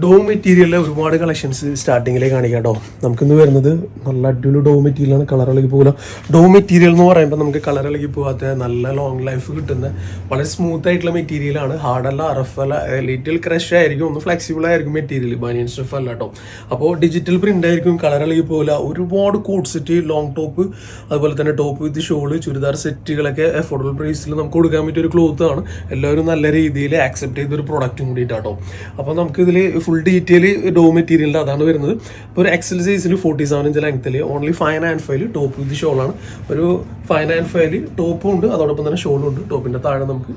ഡോ മെറ്റീരിയലിലെ ഒരുപാട് കളക്ഷൻസ് സ്റ്റാർട്ടിങ്ങിലേക്ക് കാണിക്കാം കേട്ടോ നമുക്കിന്ന് വരുന്നത് നല്ല അടിപൊളി ഡോ മെറ്റീരിയലാണ് കളർ ഇളകി പോകില്ല ഡോ മെറ്റീരിയൽ എന്ന് പറയുമ്പോൾ നമുക്ക് കളർ ഇളകി പോകാത്ത നല്ല ലോങ് ലൈഫ് കിട്ടുന്ന വളരെ സ്മൂത്ത് ആയിട്ടുള്ള മെറ്റീരിയലാണ് ഹാർഡല്ല അറഫല്ല ലിറ്റിൽ ക്രഷ് ആയിരിക്കും ഒന്ന് ഫ്ലെക്സിബിൾ ആയിരിക്കും മെറ്റീരിയൽ ബനിയൻ സ്റ്റഫ് അല്ല കേട്ടോ അപ്പോൾ ഡിജിറ്റൽ പ്രിന്റ് ആയിരിക്കും കളർ ഇളകി പോകില്ല ഒരുപാട് കോട്ട് സെറ്റ് ലോങ് ടോപ്പ് അതുപോലെ തന്നെ ടോപ്പ് വിത്ത് ഷോൾ ചുരിദാർ സെറ്റുകളൊക്കെ അഫോർഡബിൾ പ്രൈസിൽ നമുക്ക് കൊടുക്കാൻ പറ്റിയ ഒരു ക്ലോത്ത് ആണ്. എല്ലാവരും നല്ല രീതിയിൽ ആക്സെപ്റ്റ് ചെയ്ത ഒരു പ്രൊഡക്റ്റും കൂടിയിട്ടാട്ടോ അപ്പോൾ നമുക്ക് ഇതിൽ ഫുൾ ഡീറ്റെയിൽ ഡോ മെറ്റീരിയലിന്റെ അതാണ് വരുന്നത്. അപ്പോൾ ഒരു എക്സൽ സൈസിൽ ഫോർട്ടി സെവൻ ഇഞ്ച് ലെങ്ത്തിൽ only five and five top with ഷോളാണ് ഒരു ഫൈൻ ആൻഡ് ഫൈവ് ടോപ്പും ഉണ്ട് അതോടൊപ്പം തന്നെ ഷോളും ഉണ്ട്. ടോപ്പിന്റെ താഴെ നമുക്ക്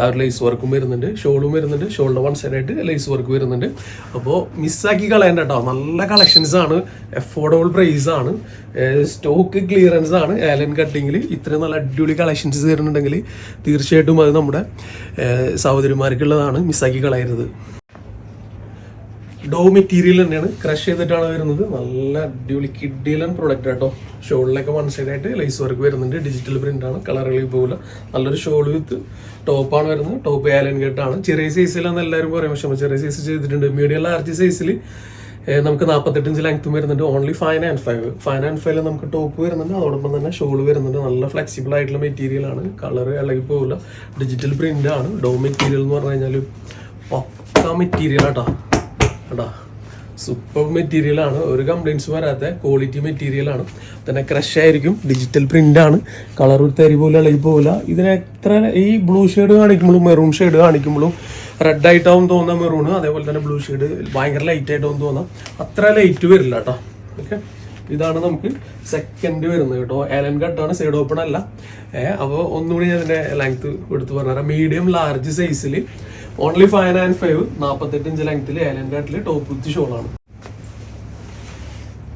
ആ ഒരു ലേസ് വർക്കും വരുന്നുണ്ട്. ഷോളും വരുന്നുണ്ട്. ഷോളിന്റെ വൺ സൈഡായിട്ട് ലേസ് വർക്ക് വരുന്നുണ്ട്. അപ്പോൾ മിസ്സാക്കി കളയണ്ട കേട്ടോ നല്ല കളക്ഷൻസ് ആണ്. അഫോർഡബിൾ പ്രൈസ് ആണ്. സ്റ്റോക്ക് ക്ലിയറൻസ് ആണ്. ആലൻ കട്ടിങ്ങിൽ ഇത്രയും നല്ല അടിപൊളി കളക്ഷൻസ് തരുന്നുണ്ടെങ്കിൽ തീർച്ചയായിട്ടും അത് നമ്മുടെ സഹോദരിമാർക്കുള്ളതാണ്. മിസ്സാക്കി കളയരുത്. ഡോ മെറ്റീരിയൽ തന്നെയാണ്. ക്രഷ് ചെയ്തിട്ടാണ് വരുന്നത്. നല്ല അടിപൊളി കിഡിയലൻ പ്രൊഡക്റ്റ് കേട്ടോ ഷോളിലൊക്കെ വൺ സൈഡ് ആയിട്ട് ലൈസ് വർക്ക് വരുന്നുണ്ട്. ഡിജിറ്റൽ പ്രിന്റ് ആണ്. കളറുകളിൽ പോകില്ല നല്ലൊരു ഷോൾ വിത്ത് ടോപ്പാണ് വരുന്നത്. ടോപ്പ് ആലൻ കെട്ടാണ് ചെറിയ സൈസിലാണ് എല്ലാവരും പറയും. പക്ഷേ ചെറിയ സൈസ് ചെയ്തിട്ടുണ്ട്. മീഡിയം ലാർജ് സൈസിൽ നമുക്ക് നാൽപ്പത്തെട്ട് ഇഞ്ച് ലെങ്ത്തും വരുന്നുണ്ട്. Only five and five five and ഫൈവിൽ നമുക്ക് ടോപ്പ് വരുന്നുണ്ട്. അതോടൊപ്പം തന്നെ ഷോൾ വരുന്നുണ്ട്. നല്ല ഫ്ലെക്സിബിൾ ആയിട്ടുള്ള മെറ്റീരിയൽ ആണ്. കളർ ഇളകി പോകില്ല ഡിജിറ്റൽ പ്രിന്റ് ആണ്. ഡോ മെറ്റീരിയൽ എന്ന് പറഞ്ഞു കഴിഞ്ഞാൽ പക്ക മെറ്റീരിയൽ ആട്ടോ. കേട്ടോ സൂപ്പർ മെറ്റീരിയൽ ആണ്. ഒരു കംപ്ലൈൻസ് വരാത്ത ക്വാളിറ്റി മെറ്റീരിയൽ ആണ്. തന്നെ ക്രഷ് ആയിരിക്കും. ഡിജിറ്റൽ ആണ്. കളർ തരി പോലെ ഇളകി പോകില്ല ഇതിന് എത്ര ഈ ബ്ലൂ ഷെയ്ഡ് കാണിക്കുമ്പോഴും മെറൂൺ ഷെയ്ഡ് കാണിക്കുമ്പോഴും റെഡ് ആയിട്ടാവും തോന്നുന്ന മെറൂൺ അതേപോലെ തന്നെ ബ്ലൂ ഷെയ്ഡ് ഭയങ്കര ലൈറ്റ് ആയിട്ടാവും തോന്നാം. അത്ര ലൈറ്റ് വരില്ല കേട്ടോ. ഓക്കെ ഇതാണ് നമുക്ക് സെക്കൻഡ് വരുന്നത് കേട്ടോ. എലൻ കട്ടാണ് സൈഡ് ഓപ്പൺ അല്ല. അപ്പോൾ ഒന്നുകൂടി ഞാൻ അതിന്റെ ലെങ്ത് എടുത്ത് പറഞ്ഞുതരാം. മീഡിയം ലാർജ് സൈസിൽ ഓൺലി ഫൈവ് ആൻഡ് ഫൈവ് നാൽപ്പത്തെട്ട് ഇഞ്ച് ലെങ്ത്തിൽ ഏലൻ കാട്ടിലെ ടോപ്പ് വിത്ത് ആണ്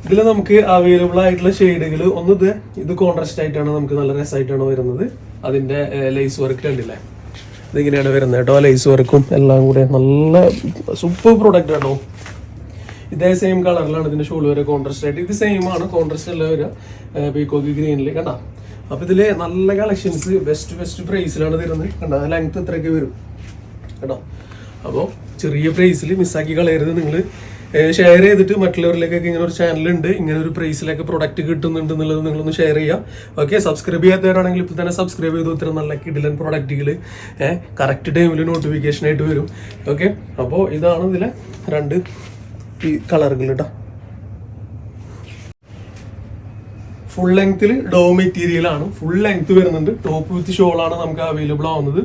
ഇതിൽ നമുക്ക് അവൈലബിൾ ആയിട്ടുള്ള ഷെയ്ഡുകൾ ഒന്ന് ഇത് ഇത് കോൺട്രാസ്റ്റ് ആയിട്ടാണ് നമുക്ക് നല്ല രസമായിട്ടാണ് വരുന്നത്. അതിന്റെ ലൈസ് വർക്ക് കണ്ടില്ലേ? ഇതിങ്ങനെയാണ് വരുന്നത് കേട്ടോ. ലൈസ് വർക്കും എല്ലാം കൂടെ നല്ല സൂപ്പർ പ്രൊഡക്റ്റ് ആണോ ഇതേ സെയിം കളറിലാണ് ഇതിന്റെ ഷോൾ വരെ കോൺട്രാസ്റ്റ് ആയിട്ട്. ഇത് സെയിം ആണ് കോൺട്രാസ്റ്റ് എല്ലാം വരിക. പീക്കോക്ക് ഗ്രീനിൽ കണ്ട? അപ്പൊ ഇതിൽ നല്ല കളക്ഷൻസ് ബെസ്റ്റ് ബെസ്റ്റ് പ്രൈസിലാണ് തരുന്നത്. കണ്ട? ലെങ്ത് എത്രയൊക്കെ വരും. കേട്ടോ. അപ്പോൾ ചെറിയ പ്രൈസിൽ മിസ്സാക്കി കളയരുത് നിങ്ങൾ ഷെയർ ചെയ്തിട്ട് മറ്റുള്ളവരിലേക്കൊക്കെ ഇങ്ങനെ ഒരു ചാനലുണ്ട് ഇങ്ങനെ ഒരു പ്രൈസിലൊക്കെ പ്രൊഡക്റ്റ് കിട്ടുന്നുണ്ട് എന്നുള്ളത് നിങ്ങളൊന്ന് ഷെയർ ചെയ്യുക ഓക്കെ സബ്സ്ക്രൈബ് ചെയ്യാത്തവരാണെങ്കിൽ ഇപ്പോൾ തന്നെ സബ്സ്ക്രൈബ് ചെയ്തു ഇത്ര നല്ല കിഡിലൻ പ്രൊഡക്റ്റുകൾ കറക്റ്റ് ടൈമിൽ നോട്ടിഫിക്കേഷൻ ആയിട്ട് വരും. ഓക്കെ അപ്പോൾ ഇതാണ് ഇതിലെ രണ്ട് ഈ കളറുകൾ കേട്ടോ ഫുൾ ലെങ്ത്തിൽ ഡോ മെറ്റീരിയൽ ആണ്. ഫുൾ ലെങ്ത് വരുന്നുണ്ട്. ടോപ്പ് വിത്ത് ഷോൾ ആണ് നമുക്ക് അവൈലബിൾ ആവുന്നത്.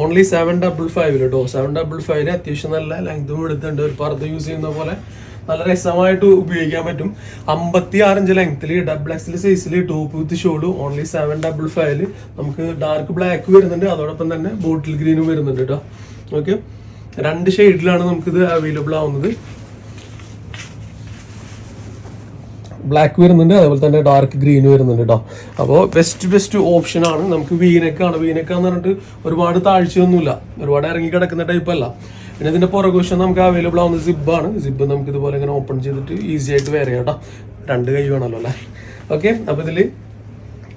ഓൺലി സെവൻ ഡബിൾ ഫൈവ് കേട്ടോ സെവൻ ഡബിൾ ഫൈവിന് അത്യാവശ്യം നല്ല ലെങ്തും എടുത്തുണ്ട് ഒരു പർദ്ദ യൂസ് ചെയ്യുന്ന പോലെ നല്ല രസമായിട്ട് ഉപയോഗിക്കാൻ പറ്റും. അമ്പത്തി ആറിഞ്ച് ലെങ്ത്തിൽ ഡബിൾ എക്സിൽ സൈസിൽ top with shawl only seven double ഫൈവിൽ നമുക്ക് ഡാർക്ക് ബ്ലാക്ക് വരുന്നുണ്ട്. അതോടൊപ്പം തന്നെ ബോട്ടിൽ ഗ്രീനും വരുന്നുണ്ട് കേട്ടോ ഓക്കെ രണ്ട് ഷെയ്ഡിലാണ് നമുക്കിത് അവൈലബിൾ ആവുന്നത്. ബ്ലാക്ക് വരുന്നുണ്ട് അതേപോലെ തന്നെ ഡാർക്ക് ഗ്രീൻ വരുന്നുണ്ട് കേട്ടോ അപ്പോൾ ബെസ്റ്റ് ബെസ്റ്റ് ഓപ്ഷൻ ആണ്. നമുക്ക് വീനക്കാണ്. വീനക്കാന്ന് പറഞ്ഞിട്ട് ഒരുപാട് താഴ്ചയൊന്നുമില്ല. ഒരുപാട് ഇറങ്ങി കിടക്കുന്ന ടൈപ്പ് അല്ല. പിന്നെ ഇതിന്റെ പുറകുവശം നമുക്ക് അവൈലബിൾ ആവുന്ന സിബാണ് സിബ് നമുക്ക് ഇതുപോലെ ഇങ്ങനെ ഓപ്പൺ ചെയ്തിട്ട് ഈസി ആയിട്ട് വേറെ കേട്ടോ രണ്ട് കൈ വേണമല്ലോ അല്ലേ? ഓക്കെ അപ്പോൾ ഇതിൽ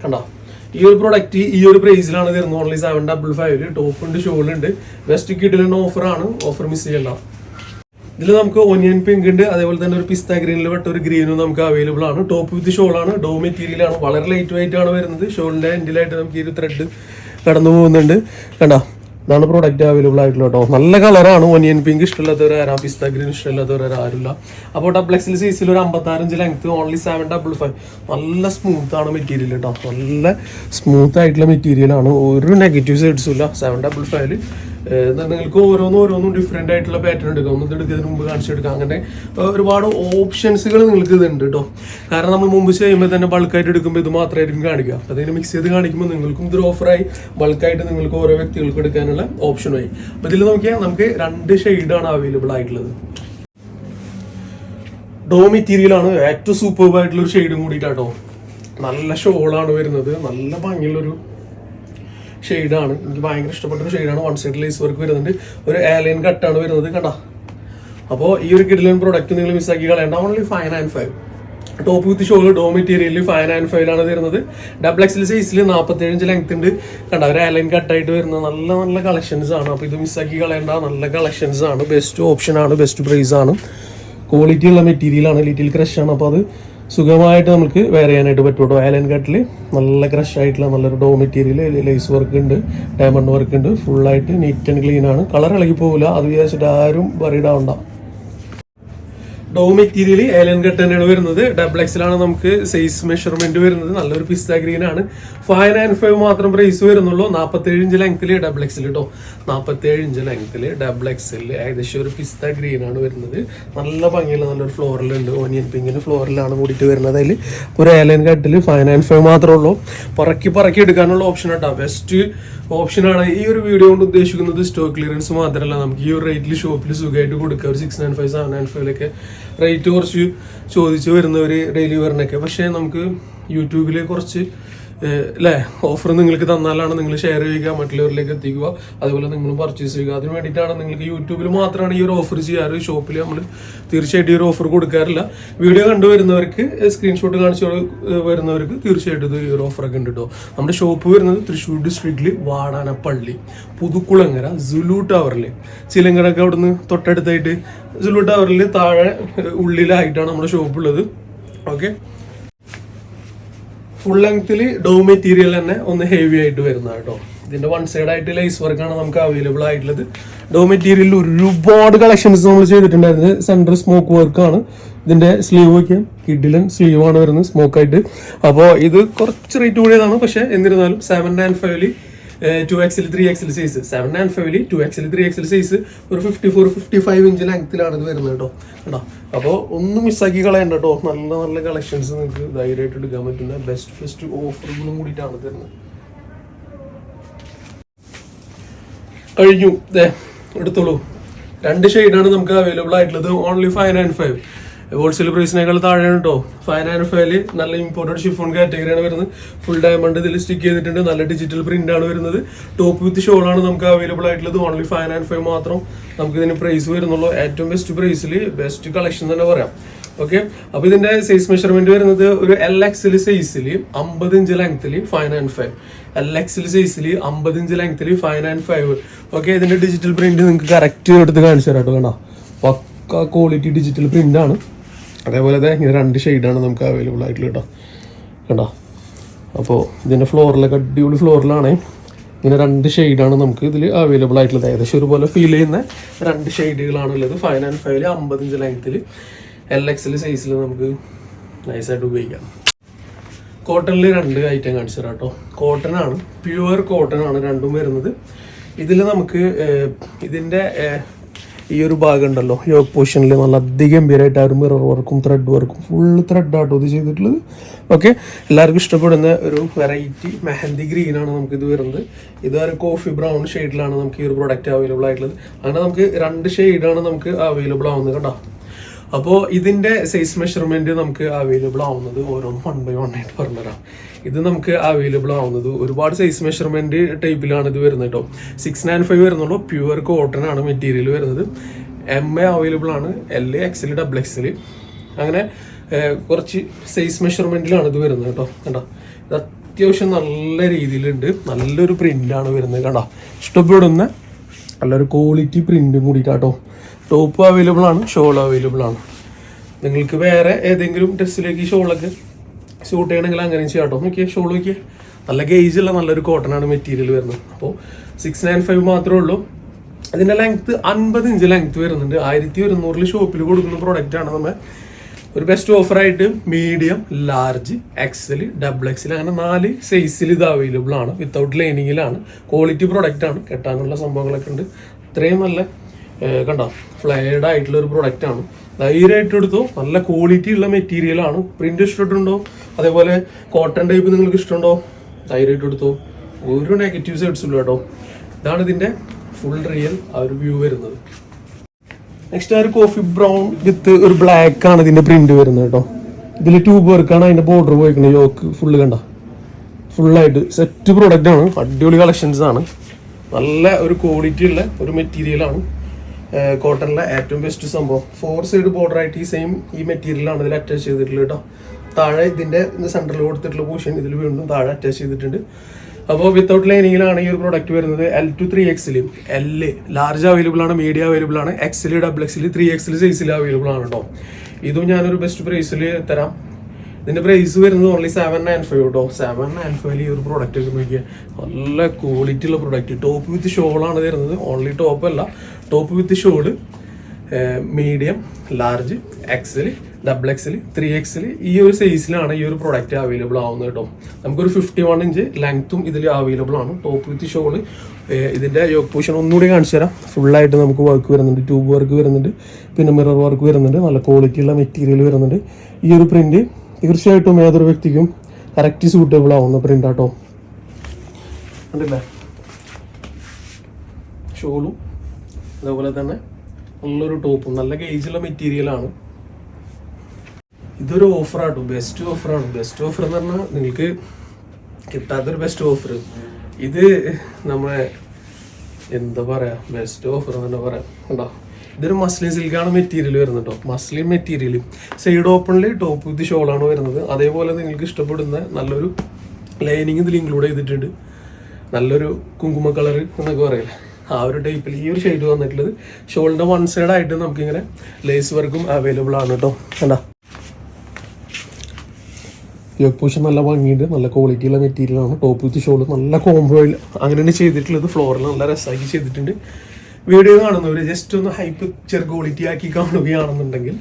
കണ്ടോ? ഈ ഒരു പ്രൊഡക്റ്റ് ഈ ഒരു പ്രൈസിലാണ് തരുന്നത്. Only seven double five top ഉണ്ട് ഷോളുണ്ട് ബെസ്റ്റ് കിഡിലിന് ഓഫറാണ് ഓഫർ മിസ് ചെയ്യണ്ട. ഇതിൽ നമുക്ക് ഒനിയൻ പിങ്ക് ഉണ്ട് അതേപോലെ തന്നെ ഒരു പിസ്ത ഗ്രീനിൽ പെട്ട ഒരു ഗ്രീനും നമുക്ക് അവൈലബിൾ ആണ്. ടോപ്പ് വിത്ത് ഷോൾ ആണ് ഡോ മെറ്റീരിയൽ ആണ് വളരെ ലൈറ്റ് വെയിറ്റ് ആണ് വരുന്നത്. ഷോളിന്റെ എൻഡിലായിട്ട് നമുക്ക് ഈ ഒരു ത്രെഡ് കടന്നു പോകുന്നുണ്ട്. കണ്ടോ ഇതാണ് പ്രോഡക്റ്റ് അവൈലബിൾ ആയിട്ടുള്ള കേട്ടോ. നല്ല കളറാണ് ഒനിയൻ പിങ്ക് ഇഷ്ടമില്ലാത്തവർ ആരാ? പിസ്ത ഗ്രീൻ ഇഷ്ടമില്ലാത്തവർ ആരുമില്ല. അപ്പോൾ ഡബ്ലക്സിൽ സൈസിൽ ഒരു അമ്പത്താറഞ്ച് length only seven double five നല്ല സ്മൂത്ത് ആണ് മെറ്റീരിയൽ കേട്ടോ. നല്ല സ്മൂത്ത് ആയിട്ടുള്ള മെറ്റീരിയൽ ആണ്. ഒരു നെഗറ്റീവ് സൈഡ്സും ഇല്ല. സെവൻ ഡബിൾ ഫൈവിൽ നിങ്ങൾക്ക് ഓരോന്നും ഓരോന്നും ഡിഫറെന്റ് ആയിട്ടുള്ള പാറ്റേൺ എടുക്കാം. ഒന്നും എടുക്കുന്നതിന് മുമ്പ് കാണിച്ചെടുക്കാം അങ്ങനെ ഒരുപാട് ഓപ്ഷൻസുകൾ നിങ്ങൾക്ക് ഇതുണ്ട് കേട്ടോ കാരണം നമ്മൾ മുമ്പ് ചെയ്യുമ്പോൾ തന്നെ ബൾക്കായിട്ട് എടുക്കുമ്പോൾ ഇത് മാത്രമായിരിക്കും കാണിക്കുക. അതിന് മിക്സ് ചെയ്ത് കാണിക്കുമ്പോൾ നിങ്ങൾക്കും ഇതൊരു ഓഫറായി ബൾക്കായിട്ട് നിങ്ങൾക്ക് ഓരോ വ്യക്തികൾക്ക് എടുക്കാനുള്ള ഓപ്ഷനുമായി അപ്പോൾ ഇതിൽ നോക്കിയാൽ നമുക്ക് രണ്ട് ഷെയ്ഡാണ് അവൈലബിൾ ആയിട്ടുള്ളത്. ഡോ മെറ്റീരിയൽ ആണ് ഏറ്റവും സൂപ്പർബ് ആയിട്ടുള്ള ഒരു ഷെയ്ഡും കൂടിയിട്ടാട്ടോ നല്ല ഷോളാണ് വരുന്നത്. നല്ല ഭംഗിയുള്ളൊരു ഷെയ്ഡാണ്. എനിക്ക് ഭയങ്കര ഇഷ്ടപ്പെട്ട ഒരു ഷെയ്ഡാണ്. വൺ സൈഡ് ലേസ് വർക്ക് വരുന്നുണ്ട്. ഒരു ആലിയൻ കട്ടാണ് വരുന്നത് കണ്ട? അപ്പോൾ ഈ ഒരു കിഡിലൻ പ്രോഡക്റ്റ് നിങ്ങൾ മിസ്സാക്കി കളയണ്ട. Only five and five top with shawl ഡോ മെറ്റീരിയലിൽ ഫൈവ് ആൻഡ് ഫൈവ് ആണ് തരുന്നത്. ഡബിൾ എക്സിൽ സൈസിൽ നാൽപ്പത്തി ഏഴ് ലെങ്ത് ഉണ്ട്. കണ്ട? ഒരു അലൈൻ കട്ടായിട്ട് വരുന്ന നല്ല നല്ല കളക്ഷൻസ് ആണ്. അപ്പോൾ ഇത് മിസ്സാക്കി കളയേണ്ട. നല്ല കളക്ഷൻസ് ആണ്. ബെസ്റ്റ് ഓപ്ഷൻ ആണ്. ബെസ്റ്റ് പ്രൈസ് ആണ്. ക്വാളിറ്റി ഉള്ള മെറ്റീരിയൽ ആണ്. ലിറ്റിൽ ക്രഷ് ആണ്. അപ്പോൾ അത് സുഖമായിട്ട് നമുക്ക് വെയർ ചെയ്യാനായിട്ട് പറ്റും കേട്ടോ കട്ടിൽ നല്ല ക്രഷ് ആയിട്ടുള്ള നല്ലൊരു ഡോ മെറ്റീരിയൽ ലേസ് വർക്ക് ഉണ്ട് ഡയമണ്ട് വർക്ക് ഉണ്ട്. ഫുള്ളായിട്ട് നീറ്റ് ആൻഡ് ക്ലീൻ ആണ്. കളർ ഇളകി പോകില്ല അത് വിചാരിച്ചിട്ട് ആരും വറീഡാവണ്ട ഡോ മെറ്റീരിയൽ ഏലൻ കട്ടനാണ് വരുന്നത്. ഡബിൾ എക്സിലാണ് നമുക്ക് സൈസ് മെഷർമെന്റ് വരുന്നത്. നല്ലൊരു പിസ്ത ഗ്രീൻ ആണ്. ഫൈവ് നയൻ ഫൈവ് മാത്രം പ്രൈസ് വരുന്നുള്ളൂ. നാൽപ്പത്തേഴ് ഇഞ്ച് ലെങ്ത്തിൽ ഡബിൾ എക്സിൽ കേട്ടോ നാൽപ്പത്തേഴ് ഇഞ്ച് ലെങ്ത്തിൽ ഡബിൾ എക്സിൽ ഏകദേശം ഒരു പിസ്ത ഗ്രീൻ ആണ് വരുന്നത്. നല്ല ഭംഗിയുള്ള നല്ലൊരു ഫ്ലോറിലുണ്ട് ഓനിയൻ പിങ്കിന് ഫ്ലോറിലാണ് കൂടിയിട്ട് വരുന്നത് അതിൽ ഒരു ഏലൻ കട്ടിൽ ഫൈവ് നയൻ ഫൈവ് മാത്രമേ ഉള്ളൂ. പറക്കി പറക്കി എടുക്കാനുള്ള ഓപ്ഷൻ കേട്ടോ ബെസ്റ്റ് ഓപ്ഷനാണ് ഈ ഒരു വീഡിയോ കൊണ്ട് ഉദ്ദേശിക്കുന്നത് സ്റ്റോക്ക് ക്ലിയറൻസ് മാത്രമല്ല. നമുക്ക് ഈ ഒരു റേറ്റിൽ ഷോപ്പിൽ സുഖമായിട്ട് കൊടുക്കുക ഒരു six nine five seven nine ഫൈവിലൊക്കെ rate കുറച്ച് ചോദിച്ച് വരുന്നവർ ഡെയിലി വരണൊക്കെ പക്ഷേ നമുക്ക് യൂട്യൂബിൽ കുറച്ച് അല്ലേ ഓഫർ നിങ്ങൾക്ക് തന്നാലാണ് നിങ്ങൾ ഷെയർ ചെയ്യുക മറ്റുള്ളവരിലേക്ക് എത്തിക്കുക. അതുപോലെ നിങ്ങൾ പർച്ചേസ് ചെയ്യുക. അതിന് വേണ്ടിയിട്ടാണ് നിങ്ങൾക്ക് യൂട്യൂബിൽ മാത്രമാണ് ഈ ഒരു ഓഫർ ചെയ്യാറ്. ഷോപ്പിൽ നമ്മൾ തീർച്ചയായിട്ടും ഈ ഒരു ഓഫർ കൊടുക്കാറില്ല. വീഡിയോ കണ്ടുവരുന്നവർക്ക് സ്ക്രീൻഷോട്ട് കാണിച്ചു വരുന്നവർക്ക് തീർച്ചയായിട്ടും ഈ ഒരു ഓഫറൊക്കെ ഉണ്ട് കേട്ടോ നമ്മുടെ ഷോപ്പ് വരുന്നത് തൃശ്ശൂർ ഡിസ്ട്രിക്റ്റിൽ വാടാനപ്പള്ളി പുതുക്കുളങ്ങര സുലു ടവറിൽ ചിലങ്കടൊക്കെ അവിടുന്ന് തൊട്ടടുത്തായിട്ട് സുലു ടവറിൽ താഴെ ഉള്ളിലായിട്ടാണ് നമ്മുടെ ഷോപ്പ് ഉള്ളത്. ഓക്കെ ഫുൾ ലെങ്ത്തിൽ ഡോ മെറ്റീരിയൽ തന്നെ ഒന്ന് ഹെവി ആയിട്ട് വരുന്ന കേട്ടോ. ഇതിന്റെ വൺ സൈഡ് ആയിട്ട് ലൈസ് വർക്കാണ് നമുക്ക് അവൈലബിൾ ആയിട്ടുള്ളത്. ഡോ മെറ്റീരിയലിൽ ഒരുപാട് കളക്ഷൻസ് നമ്മൾ ചെയ്തിട്ടുണ്ടായിരുന്നത് സെൻട്രൽ സ്മോക്ക് വർക്കാണ് ഇതിന്റെ സ്ലീവ് ഒക്കെ കിഡിലൻ സ്ലീവ് ആണ് വരുന്നത് സ്മോക്ക് ആയിട്ട്. അപ്പോൾ ഇത് കുറച്ച് റേറ്റ് കൂടിയതാണ്. പക്ഷേ എന്നിരുന്നാലും സെവൻ നയൻ ഫൈവിൽ ടു എക്സിൽ ത്രീ എക്സിൽ സൈസ് സെവൻ ആൻഡ് ഫൈവിൽ ടു എക്സിൽ ത്രീ എക്സിൽ സൈസ് ഒരു fifty four fifty five inch ലെങ്ത്തിലാണ് ഇത് വരുന്നത് കേട്ടോ. കേട്ടോ? അപ്പോൾ ഒന്ന് മിസ്സാക്കി കളയണ്ട കേട്ടോ. നല്ല നല്ല കളക്ഷൻസ് നിങ്ങൾക്ക് ധൈര്യമായിട്ട് എടുക്കാൻ പറ്റുന്ന ബെസ്റ്റ് ബെസ്റ്റ് ഓഫറുകളും കൂടിയിട്ടാണ് തരുന്നത് കഴിഞ്ഞു. ദേ എടുത്തോളൂ. രണ്ട് ഷെയ്ഡാണ് നമുക്ക് അവൈലബിൾ ആയിട്ടുള്ളത്. Only five and five wholesale പ്രൈസിനേക്കാൾ താഴെയാണ് കേട്ടോ ഫൈവ് ആൻഡ് ഫൈവിൽ നല്ല ഇമ്പോർട്ടന്റ് ഷിഫോൺ കാറ്റഗറിയാണ് വരുന്നത്. ഫുൾ ഡയമണ്ട് ഇതിൽ സ്റ്റിക്ക് ചെയ്തിട്ടുണ്ട്. നല്ല ഡിജിറ്റൽ പ്രിന്റ് ആണ് വരുന്നത്. ടോപ്പ് വിത്ത് ഷോൾ ആണ് നമുക്ക് അവൈലബിൾ ആയിട്ടുള്ളത്. ഓൺലി ഫൈവ് ആൻഡ് ഫൈവ് മാത്രം നമുക്ക് ഇതിന് പ്രൈസ് വരുന്നുള്ളൂ. ഏറ്റവും ബെസ്റ്റ് പ്രൈസിൽ ബെസ്റ്റ് കളക്ഷൻ തന്നെ പറയാം. ഓക്കെ അപ്പൊ ഇതിന്റെ സൈസ് മെഷർമെന്റ് വരുന്നത് ഒരു എൽ എക്സിൽ സൈസിൽ അമ്പത് ഇഞ്ച് ലെങ്ത്തിൽ ഫൈവ് ആൻഡ് ഫൈവ് എൽ എക്സിൽ സൈസിൽ അമ്പത് ഇഞ്ച് ലെങ്ത്തിൽ ഫൈവ് ആൻഡ് ഫൈവ് ഓക്കെ ഇതിന്റെ ഡിജിറ്റൽ പ്രിന്റ് നിങ്ങൾക്ക് കറക്റ്റ് എടുത്ത് കാണിച്ചു തരാം കേട്ടോ പക്ക ക്വാളിറ്റി ഡിജിറ്റൽ പ്രിന്റ് ആണ്. അതേപോലെ തന്നെ ഇങ്ങനെ രണ്ട് ഷെയ്ഡാണ് നമുക്ക് അവൈലബിൾ ആയിട്ടുള്ളത് കേട്ടോ. കണ്ടോ? അപ്പോൾ ഇതിന്റെ ഫ്ലോറിലൊക്കെ അടിപൊളി ഫ്ലോറിലാണ് ഇങ്ങനെ രണ്ട് ഷെയ്ഡാണ് നമുക്ക് ഇതിൽ അവൈലബിൾ ആയിട്ടുള്ളത്. ഏകദേശം ഒരുപോലെ ഫീൽ ചെയ്യുന്ന രണ്ട് ഷെയ്ഡുകളാണ് ഉള്ളത് ഫൈവ് ആൻഡ് ഫൈവ് അമ്പതിഞ്ച് ലെങ്ത്തിൽ എൽ എക്സിൽ സൈസിൽ നമുക്ക് നൈസായിട്ട് ഉപയോഗിക്കാം. കോട്ടണിൽ രണ്ട് ഐറ്റം കാണിച്ചു തരാം കേട്ടോ. കോട്ടൺ ആണ്. പ്യുവർ കോട്ടൺ ആണ് രണ്ടും വരുന്നത്. ഇതിൽ നമുക്ക് ഇതിന്റെ ഈ ഒരു ഭാഗം ഉണ്ടല്ലോ യോഗ പൊസിഷനിൽ നല്ല അതിഗംഭീരമായിട്ട് ആ ഒരു മിറർ വർക്കും ത്രെഡ് വർക്കും ഫുള്ള് ത്രെഡ് ആട്ടോ ഇത് ചെയ്തിട്ടുള്ളത്. ഓക്കെ എല്ലാവർക്കും ഇഷ്ടപ്പെടുന്ന ഒരു വെറൈറ്റി മെഹന്തി ഗ്രീൻ ആണ് നമുക്ക് ഇത് വരുന്നത്. ഇത് ഒരു കോഫി ബ്രൗൺ ഷെയ്ഡിലാണ് നമുക്ക് ഈ ഒരു പ്രോഡക്റ്റ് അവൈലബിൾ ആയിട്ടുള്ളത്. അങ്ങനെ നമുക്ക് രണ്ട് ഷെയ്ഡാണ് നമുക്ക് അവൈലബിൾ ആവുന്നത് കണ്ടോ? അപ്പോൾ ഇതിന്റെ സൈസ് മെഷർമെന്റ് നമുക്ക് അവൈലബിൾ ആവുന്നത് ഓരോന്ന് വൺ ബൈ വൺ ആയിട്ട് പറഞ്ഞുതരാം. ഇത് നമുക്ക് അവൈലബിൾ ആവുന്നത് ഒരുപാട് സൈസ് മെഷർമെന്റ് ടൈപ്പിലാണ് ഇത് വരുന്നത് കേട്ടോ സിക്സ് നയൻ ഫൈവ് വരുന്നുള്ളൂ. പ്യുവർ കോട്ടൺ ആണ് മെറ്റീരിയൽ വരുന്നത്. എം എ അവൈലബിൾ ആണ്. L uh X L double X L അങ്ങനെ കുറച്ച് സൈസ് മെഷർമെന്റിലാണ് ഇത് വരുന്നത് കേട്ടോ കണ്ടോ? ഇത് അത്യാവശ്യം നല്ല രീതിയിലുണ്ട്. നല്ലൊരു പ്രിന്റാണ് വരുന്നത് കണ്ടോ? ഇഷ്ടപ്പെടുന്ന നല്ലൊരു ക്വാളിറ്റി പ്രിന്റും കേട്ടോ ടോപ്പ് അവൈലബിൾ ആണ്. ഷോൾ അവൈലബിൾ ആണ്. നിങ്ങൾക്ക് വേറെ ഏതെങ്കിലും ഡ്രസ്സിലേക്ക് ഷോളൊക്കെ സ്യൂട്ട് ചെയ്യണമെങ്കിൽ അങ്ങനെ ചെയ്യാം കേട്ടോ നോക്കിയേ ഷോൾ നോക്കിയേ. നല്ല ഗേജ് ഉള്ള നല്ലൊരു കോട്ടൺ ആണ് മെറ്റീരിയൽ വരുന്നത്. അപ്പോൾ സിക്സ് നയൻ ഫൈവ് മാത്രമേ ഉള്ളൂ. അതിന്റെ ലെങ്ത്ത് അൻപത് ഇഞ്ച് ലെങ്ത്ത് വരുന്നുണ്ട്. ആയിരത്തി ഒരുന്നൂറിൽ ഷോപ്പിൽ കൊടുക്കുന്ന പ്രോഡക്റ്റ് ആണ് നമ്മൾ ഒരു best ഓഫറായിട്ട് medium large XL double XL അങ്ങനെ നാല് സൈസിൽ ഇത് അവൈലബിൾ ആണ്. വിത്തൗട്ട് ലൈനിങ്ങിലാണ് ക്വാളിറ്റി പ്രോഡക്റ്റ് ആണ്. കെട്ടാനുള്ള സംഭവങ്ങളൊക്കെ ഉണ്ട്. ഇത്രയും നല്ല കണ്ടോ? ഫ്ലൈഡ് ആയിട്ടുള്ള ഒരു പ്രോഡക്റ്റ് ആണ്. ധൈര്യമായിട്ട് എടുത്തു. നല്ല ക്വാളിറ്റി ഉള്ള മെറ്റീരിയൽ ആണ്. പ്രിന്റ് ഇഷ്ടപ്പെട്ടുണ്ടോ അതേപോലെ കോട്ടൺ ടൈപ്പ് നിങ്ങൾക്ക് ഇഷ്ടമുണ്ടോ? ധൈര്യമായിട്ട് എടുത്തോ. ഒരു നെഗറ്റീവ് സൈഡ്സ് ഉള്ളു കേട്ടോ. ഇതാണ് ഇതിന്റെ ഫുൾ റിയൽ ആ ഒരു വ്യൂ വരുന്നത്. നെക്സ്റ്റ് ആ ഒരു കോഫി ബ്രൗൺ വിത്ത് ഒരു ബ്ലാക്ക് ആണ് ഇതിന്റെ പ്രിന്റ് വരുന്നത് കേട്ടോ. ഇതിൽ ട്യൂബ് വർക്കാണ് അതിന്റെ ബോർഡർ പോയിക്കുന്നത് യോക്ക് ഫുള്ള് കണ്ട. ഫുള്ളായിട്ട് സെറ്റ് പ്രോഡക്റ്റ് ആണ്. അടിപൊളി കളക്ഷൻസ് ആണ്. നല്ല ഒരു ക്വാളിറ്റി ഉള്ള ഒരു മെറ്റീരിയൽ ആണ്. കോട്ടണിലെ ഏറ്റവും ബെസ്റ്റ് സംഭവം. ഫോർ സൈഡ് ബോർഡർ ആയിട്ട് ഈ സെയിം ഈ മെറ്റീരിയലാണ് ഇതിൽ അറ്റാച്ച് ചെയ്തിട്ടുള്ളത് കേട്ടോ. താഴെ ഇതിന്റെ സെന്ററിൽ കൊടുത്തിട്ടുള്ള പൂഷൻ ഇതിൽ വീണ്ടും താഴെ അറ്റാച്ച് ചെയ്തിട്ടുണ്ട്. അപ്പോൾ വിത്തൗട്ട് ലൈനിങ്ങിലാണ് ഈ ഒരു പ്രോഡക്റ്റ് വരുന്നത് L to three XL L large available ആണ് മീഡിയ അവൈലബിൾ ആണ് എക്സിൽ ഡബിൾ എക്സിൽ ത്രീ എക്സിൽ സൈസിൽ അവൈലബിൾ ആണ് കേട്ടോ ഇതും ഞാനൊരു ബെസ്റ്റ് പ്രൈസിൽ തരാം. ഇതിന്റെ പ്രൈസ് വരുന്നത് ഓൺലി സെവൻ നയൻ ഫൈവ് കേട്ടോ സെവൻ നയൻ ഫൈവ് ഈ ഒരു പ്രോഡക്റ്റ് ഒക്കെ നോക്കിയാൽ നല്ല ക്വാളിറ്റി ഉള്ള പ്രോഡക്റ്റ് ടോപ്പ് വിത്ത് ഷോളാണ് തരുന്നത് ഓൺലി ടോപ്പ് അല്ല. Top with shawl medium large XL double എക്സിൽ ത്രീ എക്സിൽ ഈ ഒരു സൈസിലാണ് ഈ ഒരു പ്രോഡക്റ്റ് അവൈലബിൾ ആവുന്നത് കേട്ടോ. നമുക്കൊരു ഫിഫ്റ്റി വൺ ഇഞ്ച് ലെങ്ത്തും ഇതിൽ അവൈലബിൾ ആണ്. ടോപ്പ് വിത്ത് ഷോൾ ഇതിന്റെ യോഗ പൊസിഷൻ ഒന്നുകൂടി കാണിച്ചു തരാം. ഫുള്ളായിട്ട് നമുക്ക് വർക്ക് വരുന്നുണ്ട്. ട്യൂബ് വർക്ക് വരുന്നുണ്ട്. പിന്നെ മിറർ വർക്ക് വരുന്നുണ്ട്. നല്ല ക്വാളിറ്റി ഉള്ള മെറ്റീരിയൽ വരുന്നുണ്ട്. ഈ ഒരു പ്രിന്റ് തീർച്ചയായിട്ടും ഏതൊരു വ്യക്തിക്കും കറക്റ്റ് സൂട്ടബിൾ ആവുന്ന പ്രിന്റ് ആട്ടോ. കണ്ടില്ലേ? ഷോളും അതേപോലെ തന്നെ നല്ലൊരു ടോപ്പും നല്ല ഗേജുള്ള മെറ്റീരിയലാണ് ഇതൊരു ഓഫറാട്ടോ. ബെസ്റ്റ് ഓഫറാണ്. ബെസ്റ്റ് ഓഫർ എന്ന് പറഞ്ഞാൽ നിങ്ങൾക്ക് കിട്ടാത്തൊരു ബെസ്റ്റ് ഓഫർ ഇത് നമ്മളെ എന്താ പറയാ? ബെസ്റ്റ് ഓഫർ തന്നെ പറയാം. കണ്ടോ? ഇതൊരു മസ്ലിൻ സിൽക്കാണ് മെറ്റീരിയൽ വരുന്നത് കേട്ടോ മസ്ലിൻ മെറ്റീരിയൽ സൈഡ് ഓപ്പണിൽ ടോപ്പ് വിത്ത് ഷോളാണ് വരുന്നത്. അതേപോലെ നിങ്ങൾക്ക് ഇഷ്ടപ്പെടുന്ന നല്ലൊരു ലൈനിങ് ഇതിൽ ഇൻക്ലൂഡ് ചെയ്തിട്ടുണ്ട്. നല്ലൊരു കുങ്കുമ കളർ എന്നൊക്കെ പറയില്ലേ? ആ ഒരു ടൈപ്പിൽ ഈ ഒരു ഷെയ്ഡ് വന്നിട്ടുള്ളത്. ഷോളിന്റെ വൺ സൈഡായിട്ട് നമുക്കിങ്ങനെ ലേസ് വർക്കും അവൈലബിൾ ആണ് കേട്ടോ കണ്ടാ? യോഗ് പോഷൻ നല്ല ഭംഗിയുണ്ട് നല്ല ക്വാളിറ്റിയുള്ള മെറ്റീരിയലാണ് ടോപ്പ് വിത്ത് ഷോൾ നല്ല കോംബോയിൽ അങ്ങനെയാണ് ചെയ്തിട്ടുള്ളത് ഫ്ലോറിൽ നല്ല രസമാക്കി ചെയ്തിട്ടുണ്ട്. വീഡിയോ കാണുന്നവർ ജസ്റ്റ് ഒന്ന് ഹൈപ്പ് ചെറു ക്വാളിറ്റി ആക്കി കാണുകയാണെന്നുണ്ടെങ്കിൽ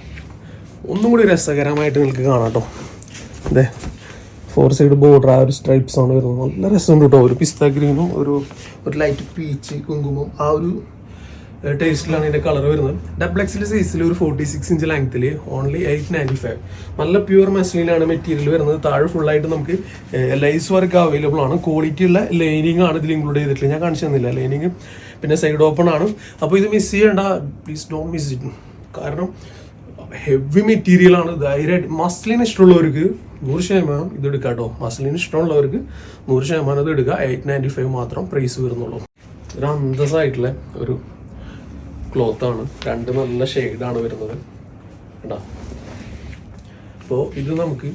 ഒന്നും കൂടി രസകരമായിട്ട് നിങ്ങൾക്ക് കാണാം കേട്ടോ അതെ ഫോർ സൈഡ് ബോർഡർ ആ ഒരു സ്ട്രൈപ്സ് ആണ് വരുന്നത്. നല്ല രസമുണ്ട് കേട്ടോ ഒരു പിസ്ത ഗ്രീനും ഒരു ഒരു ലൈറ്റ് പീച്ച് കുങ്കുമം ആ ഒരു ടേസ്റ്റിലാണ് ഇതിന്റെ കളർ വരുന്നത്. ഡബിൾ എക്സിൽ സൈസിൽ ഒരു ഫോർട്ടി സിക്സ് ഇഞ്ച് ലെങ്ത്തിൽ ഓൺലി എയ്റ്റ് നയന്റി ഫൈവ് നല്ല പ്യുവർ മെഷീനിലാണ് മെറ്റീരിയൽ വരുന്നത്. താഴെ ഫുള്ളായിട്ട് നമുക്ക് ലൈസ് വർക്ക് അവൈലബിൾ ആണ്. ക്വാളിറ്റി ഉള്ള ലൈനിങ് ആണ് ഇതിൽ ഇൻക്ലൂഡ് ചെയ്തിട്ടില്ല ഞാൻ കാണിച്ചു തന്നില്ല ലൈനിങ് പിന്നെ സൈഡ് ഓപ്പൺ ആണ്. അപ്പോൾ ഇത് മിസ് ചെയ്യേണ്ട. പ്ലീസ് ഡോൺ മിസ് ഇറ്റ് കാരണം ഹെവി മെറ്റീരിയൽ ആണ്. ധൈര്യമായിട്ട് മസ്ലിന് ഇഷ്ടമുള്ളവർക്ക് നൂറ് ശതമാനം ഇത് എടുക്കാം കേട്ടോ. മസ്ലിന് ഇഷ്ടമുള്ളവർക്ക് നൂറ് ശതമാനം ഇത് എടുക്കുക എയ്റ്റ് നയന്റി ഫൈവ് മാത്രം പ്രൈസ് വരുന്നുള്ളൂ. ഒരു അന്തസ്സായിട്ടുള്ള ഒരു ക്ലോത്ത് ആണ്. രണ്ട് നല്ല ഷെയ്ഡാണ് വരുന്നത്. കേട്ടോ അപ്പോൾ ഇത് നമുക്ക്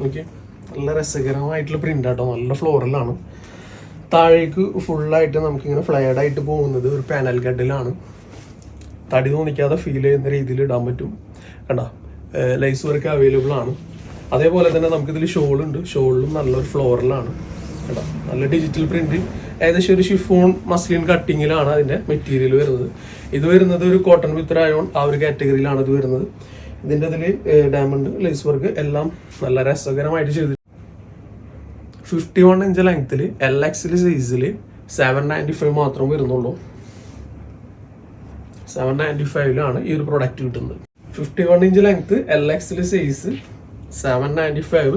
നോക്കിയേ. നല്ല രസകരമായിട്ടുള്ള പ്രിന്റ് ആട്ടോ. നല്ല ഫ്ലോറലാണ് താഴേക്ക് ഫുള്ളായിട്ട് നമുക്കിങ്ങനെ ആയിട്ട് പോകുന്നത് ഒരു പാനൽ ഗഡിലാണ് തടി തോന്നിക്കാതെ ഫീൽ ചെയ്യുന്ന രീതിയിൽ ഇടാൻ പറ്റും. കണ്ട? ലൈസ് വർക്ക് അവൈലബിൾ ആണ്. അതേപോലെ തന്നെ നമുക്കിതിൽ ഷോളുണ്ട് ഷോളിലും നല്ലൊരു ഫ്ലോറലാണ് കേട്ടോ നല്ല ഡിജിറ്റൽ പ്രിന്റ് ഏകദേശം ഒരു ഷിഫോൺ മസ്ലിൻ കട്ടിങ്ങിലാണ് അതിന്റെ മെറ്റീരിയൽ വരുന്നത്. ഇത് വരുന്നത് ഒരു കോട്ടൺ വിത്ത് റയോൺ ആ ഒരു കാറ്റഗറിയിലാണ് ഇത് വരുന്നത്. ഇതിന്റെ അതിൽ ഡയമണ്ട് ലേസ് വർക്ക് എല്ലാം നല്ല രസകരമായിട്ട് ചെയ്തിട്ടുണ്ട് ഫിഫ്റ്റി വൺ ഇഞ്ച് ലെങ്ത്തിൽ എൽ എക്സിൽ സൈസിൽ സെവൻ നയന്റി ഫൈവ് മാത്രം വരുന്നുള്ളൂ. സെവൻ നയന്റി ഫൈവിലാണ് ഈ ഒരു പ്രൊഡക്റ്റ് കിട്ടുന്നത്. Fifty one inch length L എക്സിൽ size seven ninety five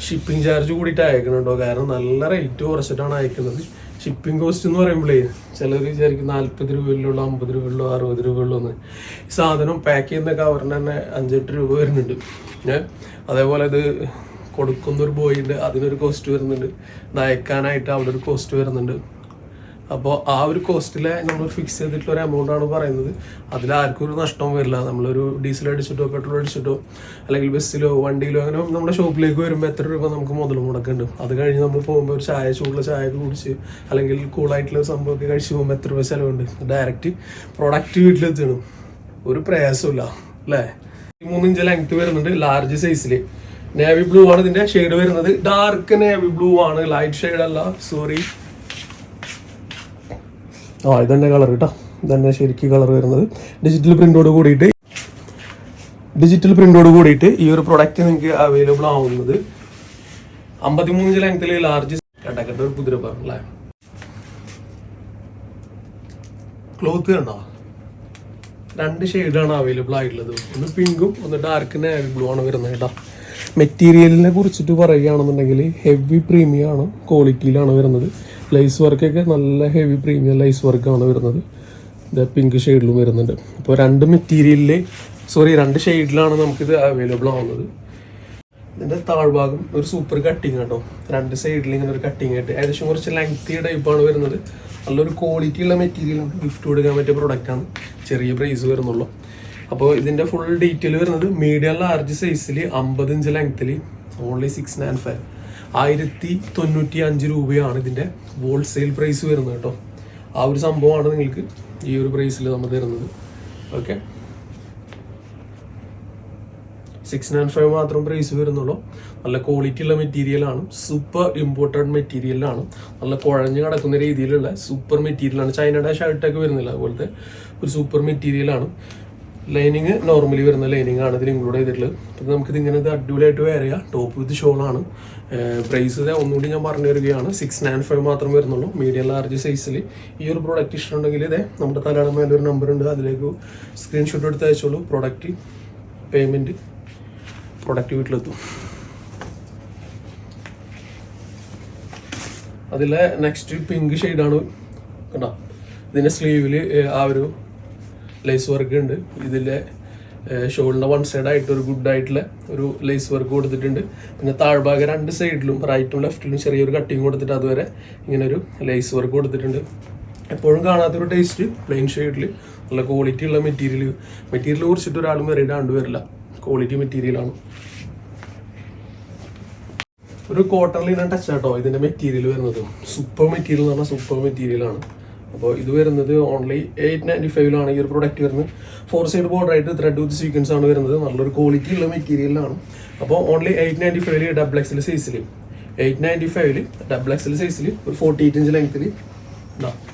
shipping charge കൂടിയിട്ട് അയക്കണുണ്ടോ കാരണം നല്ല റേറ്റ് കുറച്ചിട്ടാണ് അയക്കുന്നത്. ഷിപ്പിംഗ് കോസ്റ്റ് എന്ന് പറയുമ്പോഴേ ചിലർ വിചാരിക്കും നാൽപ്പത് രൂപയിലുള്ളൂ അമ്പത് രൂപയിലോ അറുപത് രൂപയിലോ എന്ന്. ഈ സാധനം പാക്ക് ചെയ്യുന്ന കവറിന് തന്നെ അഞ്ചെട്ട് രൂപ വരുന്നുണ്ട്. ഏഹ് അതേപോലെ ഇത് കൊടുക്കുന്നൊരു ബോയ് ഉണ്ട് അതിനൊരു കോസ്റ്റ് വരുന്നുണ്ട്. ഇത് അയക്കാനായിട്ട് അവിടെ ഒരു കോസ്റ്റ് വരുന്നുണ്ട്. അപ്പോൾ ആ ഒരു കോസ്റ്റിലെ നമ്മൾ ഫിക്സ് ചെയ്തിട്ടുള്ള ഒരു എമൗണ്ട് ആണ് പറയുന്നത്. അതിൽ ആർക്കും ഒരു നഷ്ടം വരില്ല. നമ്മളൊരു ഡീസൽ അടിച്ചിട്ടോ പെട്രോൾ അടിച്ചിട്ടോ അല്ലെങ്കിൽ ബസ്സിലോ വണ്ടിയിലോ അങ്ങനെ നമ്മുടെ ഷോപ്പിലേക്ക് വരുമ്പോൾ എത്ര രൂപ നമുക്ക് മുതൽ മുടക്കുന്നുണ്ട്. അത് കഴിഞ്ഞ് നമ്മൾ പോകുമ്പോൾ ഒരു ചായ ചൂടുള്ള ചായ കുടിച്ച് അല്ലെങ്കിൽ കൂളായിട്ടുള്ള സംഭവമൊക്കെ കഴിച്ച് പോകുമ്പോൾ എത്ര രൂപ ചിലവുണ്ട്. ഡയറക്റ്റ് പ്രൊഡക്റ്റ് വീട്ടിലെത്തണം. ഒരു പ്രയാസമില്ല അല്ലേ? മൂന്നിഞ്ച് ലെങ്ത് വരുന്നുണ്ട് ലാർജ് സൈസിൽ നേവി ബ്ലൂ ആണ് ഇതിന്റെ ഷെയ്ഡ് വരുന്നത്. ഡാർക്ക് നേവി ബ്ലൂ ആണ്. ലൈറ്റ് ഷെയ്ഡ് അല്ല സോറി ആ ഇതന്നെ കളർ കേട്ടോ ഇതന്നെ ശരിക്കും കളർ വരുന്നത്. ഡിജിറ്റൽ പ്രിന്റോട് കൂടിയിട്ട് ഡിജിറ്റൽ പ്രിന്റോട് കൂടിയിട്ട് ഈ ഒരു പ്രൊഡക്റ്റ് നിങ്ങൾക്ക് അവൈലബിൾ ആവുന്നത് അമ്പത്തിമൂന്ന് ലെങ്ത്തിൽ ലാർജ് കണ്ടക്കട്ട ഒരു കുതിര അല്ലേ? ക്ലോത്ത് കണ്ടോ? രണ്ട് ഷെയ്ഡാണ് അവൈലബിൾ ആയിട്ടുള്ളത്. ഒന്ന് പിങ്കും ഒന്ന് ഡാർക്ക് നേവി ബ്ലൂ ആണ് വരുന്നത് കേട്ടോ. മെറ്റീരിയലിനെ കുറിച്ചിട്ട് പറയുകയാണെന്നുണ്ടെങ്കിൽ ഹെവി പ്രീമിയം ആണ് ക്വാളിറ്റിയിലാണ് വരുന്നത്. ലൈസ് വർക്കൊക്കെ നല്ല ഹെവി പ്രീമിയം ലൈസ് വർക്കാണ് വരുന്നത്. ഇത് പിങ്ക് ഷെയ്ഡിലും വരുന്നുണ്ട്. അപ്പോൾ രണ്ട് മെറ്റീരിയലിൽ സോറി രണ്ട് ഷെയ്ഡിലാണ് നമുക്കിത് അവൈലബിൾ ആവുന്നത്. ഇതിന്റെ താഴ്ഭാഗം ഒരു സൂപ്പർ കട്ടിങ് കേട്ടോ രണ്ട് സൈഡിൽ ഇങ്ങനെ ഒരു കട്ടിങ് ആയിട്ട് ഏകദേശം കുറച്ച് ലെങ്തി ടൈപ്പാണ് വരുന്നത്. നല്ലൊരു ക്വാളിറ്റി ഉള്ള മെറ്റീരിയലാണ് ഗിഫ്റ്റ് കൊടുക്കാൻ പറ്റിയ പ്രൊഡക്റ്റാണ് ചെറിയ പ്രൈസ് വരുന്നുള്ളൂ. അപ്പോൾ ഇതിന്റെ ഫുൾ ഡീറ്റെയിൽ വരുന്നത് മീഡിയം ലാർജ് സൈസിൽ അമ്പത് ഇഞ്ച് ലെങ്ത്തിൽ ഓൺലി സിക്സ് നയൻ ഫൈവ് ആയിരത്തി തൊണ്ണൂറ്റി അഞ്ച് രൂപയാണ് ഇതിന്റെ ഹോൾസെയിൽ പ്രൈസ് വരുന്നത് കേട്ടോ. ആ ഒരു സംഭവമാണ് നിങ്ങൾക്ക് ഈ ഒരു പ്രൈസിൽ നമ്മൾ തരുന്നത്. ഓക്കെ സിക്സ് നയൻ ഫൈവ് മാത്രം പ്രൈസ് വരുന്നുള്ളൂ. നല്ല ക്വാളിറ്റി ഉള്ള മെറ്റീരിയലാണ് സൂപ്പർ ഇമ്പോർട്ടഡ് മെറ്റീരിയലാണ് നല്ല കുഴഞ്ഞു കിടക്കുന്ന രീതിയിലുള്ള സൂപ്പർ മെറ്റീരിയലാണ് ചൈനയുടെ ഷർട്ടൊക്കെ വരുന്നില്ല അതുപോലത്തെ ഒരു സൂപ്പർ മെറ്റീരിയലാണ് ലൈനിങ് നോർമലി വരുന്ന ലൈനിങ് ആണ് ഇതിൽ ഇൻക്ലൂഡ് ചെയ്തിട്ടുള്ളത്. അപ്പം നമുക്കിത് ഇങ്ങനെ ഇത് അടിപൊളിയായിട്ട് വേറെ ടോപ്പ് വിത്ത് ഷോളാണ് പ്രൈസ് ഒന്നുകൂടി ഞാൻ പറഞ്ഞു തരികയാണ്. സിക്സ് നയൻ ഫൈവ് മാത്രം വരുന്നുള്ളൂ. മീഡിയം ലാർജ് സൈസിൽ ഈ ഒരു പ്രോഡക്റ്റ് ഇഷ്ടമുണ്ടെങ്കിൽ ഇതേ നമ്മുടെ തലയുടെ മേലെ ഒരു നമ്പർ ഉണ്ട്. അതിലേക്ക് സ്ക്രീൻഷോട്ട് എടുത്ത് അയച്ചോളൂ. പ്രോഡക്റ്റ് പേയ്മെന്റ് പ്രൊഡക്റ്റ് വീട്ടിലെത്തും. അതിലെ നെക്സ്റ്റ് പിങ്ക് ഷെയ്ഡാണ് കണ്ടോ? ഇതിന്റെ സ്ലീവിൽ ആ ഒരു ലേസ് വർക്ക് ഉണ്ട്. ഇതിലെ ഷോളിന്റെ വൺ സൈഡ് ആയിട്ട് ഒരു ഗുഡ് ആയിട്ടുള്ള ഒരു ലേസ് വർക്ക് കൊടുത്തിട്ടുണ്ട്. പിന്നെ താഴ്ഭാഗം രണ്ട് സൈഡിലും റൈറ്റും ലെഫ്റ്റിലും ചെറിയൊരു കട്ടിങ് കൊടുത്തിട്ട് അതുവരെ ഇങ്ങനെ ഒരു ലേസ് വർക്ക് കൊടുത്തിട്ടുണ്ട്. എപ്പോഴും കാണാത്തൊരു ടേസ്റ്റ് പ്ലെയിൻ ഷെയ്ഡിൽ നല്ല ക്വാളിറ്റി ഉള്ള മെറ്റീരിയൽ മെറ്റീരിയൽ കുറിച്ചിട്ട് ഒരാളും വരെ ഇടാണ്ട് വരില്ല. ക്വാളിറ്റി മെറ്റീരിയലാണ് ഒരു കോട്ടൺ ലീനൻ ടച്ച് ആട്ടോ ഇതിന്റെ മെറ്റീരിയൽ വരുന്നത്. സൂപ്പർ മെറ്റീരിയൽ എന്ന് പറഞ്ഞാൽ സൂപ്പർ മെറ്റീരിയൽ ആണ്. അപ്പോൾ ഇത് വരുന്നത് ഓൺലി എയ്റ്റ് നയന്റി ഫൈവിലാണ് ഈ ഒരു പ്രൊഡക്റ്റ് വരുന്നത്. ഫോർ സൈഡ് ബോർഡർ ആയിട്ട് ത്രെഡ് വിത്ത് സീക്വൻസ് ആണ് വരുന്നത്. നല്ലൊരു ക്വാളിറ്റി ഉള്ള മെറ്റീരിയലാണ് അപ്പോൾ ഓൺലി എയ്റ്റ് നയന്റി ഫൈവിൽ ഡബിൾ എക്സിൽ സൈസിൽ എയ്റ്റ് നയന്റി ഫൈവിൽ ഡബിൾ എക്സിൽ സൈസിൽ ഒരു ഫോർട്ടി എയ്റ്റ് ഇഞ്ച് ലെങ്ത്തിൽ